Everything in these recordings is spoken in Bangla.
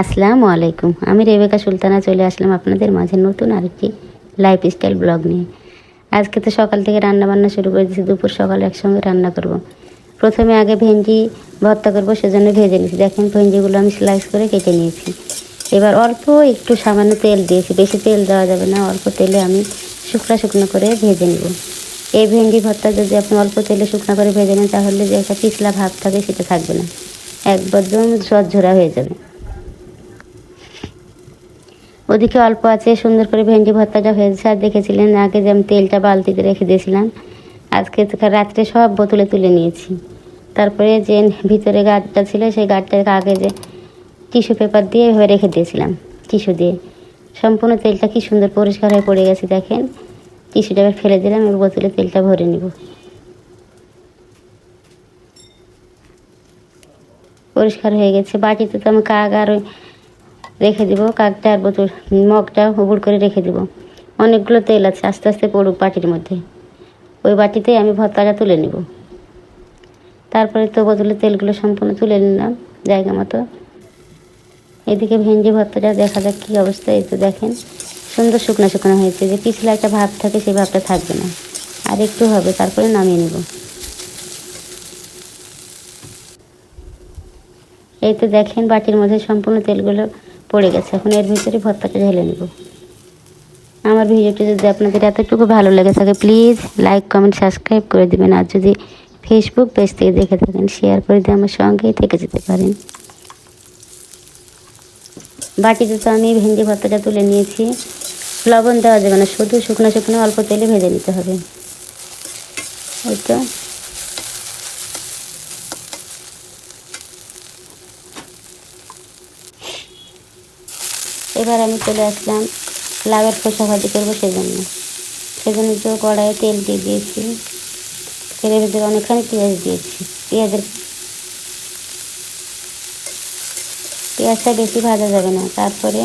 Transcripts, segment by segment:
আসসালামু আলাইকুম। আমি রেবেকা সুলতানা, চলে আসলাম আপনাদের মাঝে নতুন আরেকটি লাইফ স্টাইল ব্লগ নিয়ে। আজকে তো সকাল থেকে রান্না বান্না শুরু করে দিয়েছি, দুপুর সকাল একসঙ্গে রান্না করব। প্রথমে আগে ভেন্ডি ভর্তা করব, সেজন্য ভেজে নিয়েছি। দেখেন ভেন্ডিগুলো আমি স্লাইস করে কেটে নিয়েছি। এবার অল্প একটু সামান্য তেল দিয়েছি, বেশি তেল দেওয়া যাবে না, অল্প তেলে আমি শুকনো শুকনো করে ভেজে নেব। এই ভেন্ডি ভর্তা যদি আপনি অল্প তেলে শুকনো করে ভেজে নেন, তাহলে যে একটা পিছলা ভাব থাকে সেটা থাকবে না। একবার ঝরঝরা হয়ে যাবে। ওদিকে অল্প আছে, সুন্দর করে ভেন্ডি ভর্তাটা হয়েছে। আর দেখেছিলেন আগে যে আমি তেলটা বালতিতে রেখে দিয়েছিলাম। আজকে রাত্রে সব বোতলে তুলে নিয়েছি। তারপরে যে ভিতরে গাছটা ছিল, সেই গাছটাকে আগে যে টিস্যু পেপার দিয়ে এভাবে রেখে দিয়েছিলাম, টিস্যু দিয়ে। সম্পূর্ণ তেলটা কি সুন্দর পরিষ্কার হয়ে পড়ে গেছে, দেখেন। টিস্যুটা এবার ফেলে দিলাম, এবার বোতলে তেলটা ভরে নিব। পরিষ্কার হয়ে গেছে। বাটিতে তো আমি কাক আর ওই রেখে দিব, কাকটা আর বোতল মগটা উবুড় করে রেখে দিব। অনেকগুলো তেল আছে, আস্তে আস্তে পড়ুক বাটির মধ্যে। ওই বাটিতেই আমি ভর্তাটা তুলে নিব। তারপরে তো বোতলের তেলগুলো সম্পূর্ণ তুলে নিলাম, জায়গা মতো। এদিকে ভেন্ডি ভর্তাটা দেখা যাক কী অবস্থা, এই তো দেখেন। সুন্দর শুকনো শুকনো হয়েছে, যে পিছলে একটা ভাব থাকে সেই ভাবটা থাকবে না। আর একটু হবে, তারপরে নামিয়ে নেব। এই তো দেখেন বাটির মধ্যে সম্পূর্ণ তেলগুলো পড়ে গেছে। এখন এর ভিতরে ভর্তাটা ঢেলে নেব। আমার ভিডিওটি যদি আপনাদের এতটুকু ভালো লেগে থাকে প্লিজ লাইক কমেন্ট সাবস্ক্রাইব করে দেবেন। আর যদি ফেসবুক পেজ থেকে দেখে থাকেন শেয়ার করে দিয়ে আমার সঙ্গেই থেকে যেতে পারেন। বাটিতে তো আমি ভেন্ডি ভর্তাটা তুলে নিয়েছি, লবণ দেওয়া যাবে না, শুধু শুকনো শুকনো অল্প তেলে ভেজে নিতে হবে। ওই তো। এবার আমি চলে আসলাম লাউয়ের খোসা ভাজি করব সেজন্য। সেজন্য তো কড়াইয়ে তেল দিয়ে দিয়েছি। তেলের ভিতরে অনেকখানি পেঁয়াজ দিয়েছি। পেঁয়াজের পেঁয়াজটা বেশি ভাজা যাবে না। তারপরে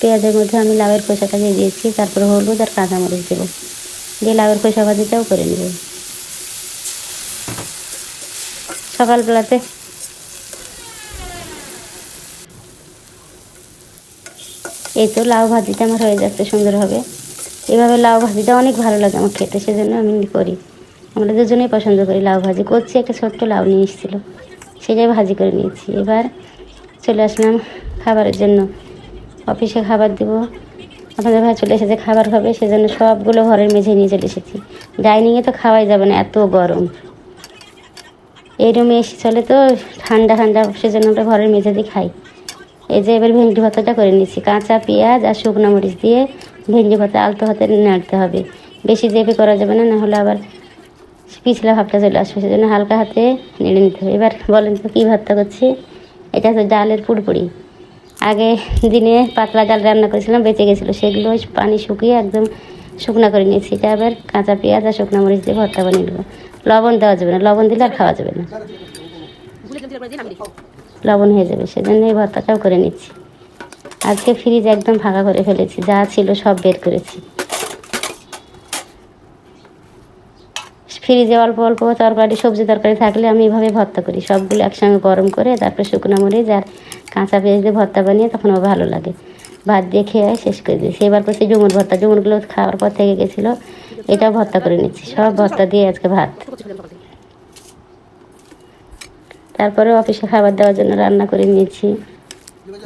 পেঁয়াজের মধ্যে আমি লাউয়ের খোসাটা দিয়ে দিয়েছি। তারপরে হলুদ আর কাঁচামরিচ দেবো। দিয়ে লাউয়ের খোসা ভাজিটাও করে নেব। সকালবেলাতে এই তো লাউ ভাজিটা আমার হয়ে যাচ্ছে সুন্দরভাবে এভাবে লাউ ভাজিটা অনেক ভালো লাগে আমার খেতে, সেজন্য আমি করি। আমরা দুজনেই পছন্দ করি লাউ ভাজি। করছি একটা ছোট্ট লাউ নিয়ে এসেছিল, সেটাই ভাজি করে নিয়েছি। এবার চলে আসলাম খাবারের জন্য। অফিসে খাবার দিব। আপনাদের ভাই চলে এসেছে, খাবার খাবে সেজন্য সবগুলো ঘরের মেঝে নিয়ে চলে এসেছি। ডাইনিংয়ে তো খাওয়াই যাবে না, এত গরম। এই রুমে এসে চলে তো ঠান্ডা ঠান্ডা, সেজন্য আমরা ঘরের মেঝেতে খাই। এই যে এবার ভেন্ডি ভাতাটা করে নিচ্ছি কাঁচা পেঁয়াজ আর শুকনো মরিচ দিয়ে ভেন্ডি ভাতা আলতো হাতে নাড়তে হবে। বেশি চেপে করা যাবে না, নাহলে আবার পিছলা ভাবটা চলে আসবে, সেজন্য হালকা হাতে নেড়ে নিতে হবে। এবার বলেন তো কী ভাতটা করছি? এটা হচ্ছে ডালের পুরপুরি। আগে দিনে পাতলা ডাল রান্না করেছিলাম, বেঁচে গেছিল। সেগুলো পানি শুকিয়ে একদম শুকনো করে নিয়েছি। এটা আবার কাঁচা পেঁয়াজ আর শুকনো মরিচ দিয়ে ভর্তা বানিয়ে নেব। লবণ দেওয়া যাবে না, লবণ দিলে আর খাওয়া যাবে না। লবণ হয়ে যাবে সেজন্য এই ভর্তাটাও করে নিচ্ছি। আজকে ফ্রিজ একদম ফাঁকা করে ফেলেছি, যা ছিল সব বের করেছি। ফ্রিজে অল্প অল্প তরকারি, সবজি তরকারি থাকলে আমি এভাবে ভর্তা করি। সবগুলো একসঙ্গে গরম করে, তারপরে শুকনো মরিচ আর কাঁচা পেঁয়াজ দিয়ে ভর্তা বানিয়ে তখন ও ভালো লাগে। ভাত দিয়ে খেয়ে শেষ করে দিয়েছি। এবার করছি ডুমুর ভর্তা ডুমুরগুলো খাওয়ার পর থেকে গেছিল, এটাও ভর্তা করে নিচ্ছি। সব ভর্তা দিয়ে আজকে ভাত। তারপরে অফিসে খাবার দেওয়ার জন্য রান্না করে নিয়েছি।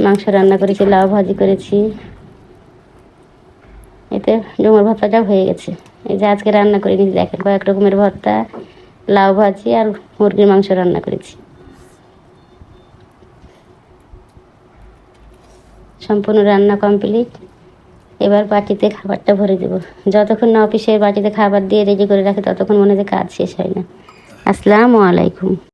মাংস রান্না করেছি, লাউ ভাজি করেছি। এতে ডুমুর ভর্তাটাও হয়ে গেছে। এই যে আজকে রান্না করে নিয়েছি, দেখেন কয়েক রকমের ভর্তা, লাউ ভাজি আর মুরগির মাংস রান্না করেছি। সম্পূর্ণ রান্না কমপ্লিট। এবার বাটিতে খাবারটা ভরে দেবো। যতক্ষণ না অফিসের বাটিতে খাবার দিয়ে রেডি করে রাখে, ততক্ষণ মনে হয় কাজ শেষ হয় না। আসসালামু আলাইকুম।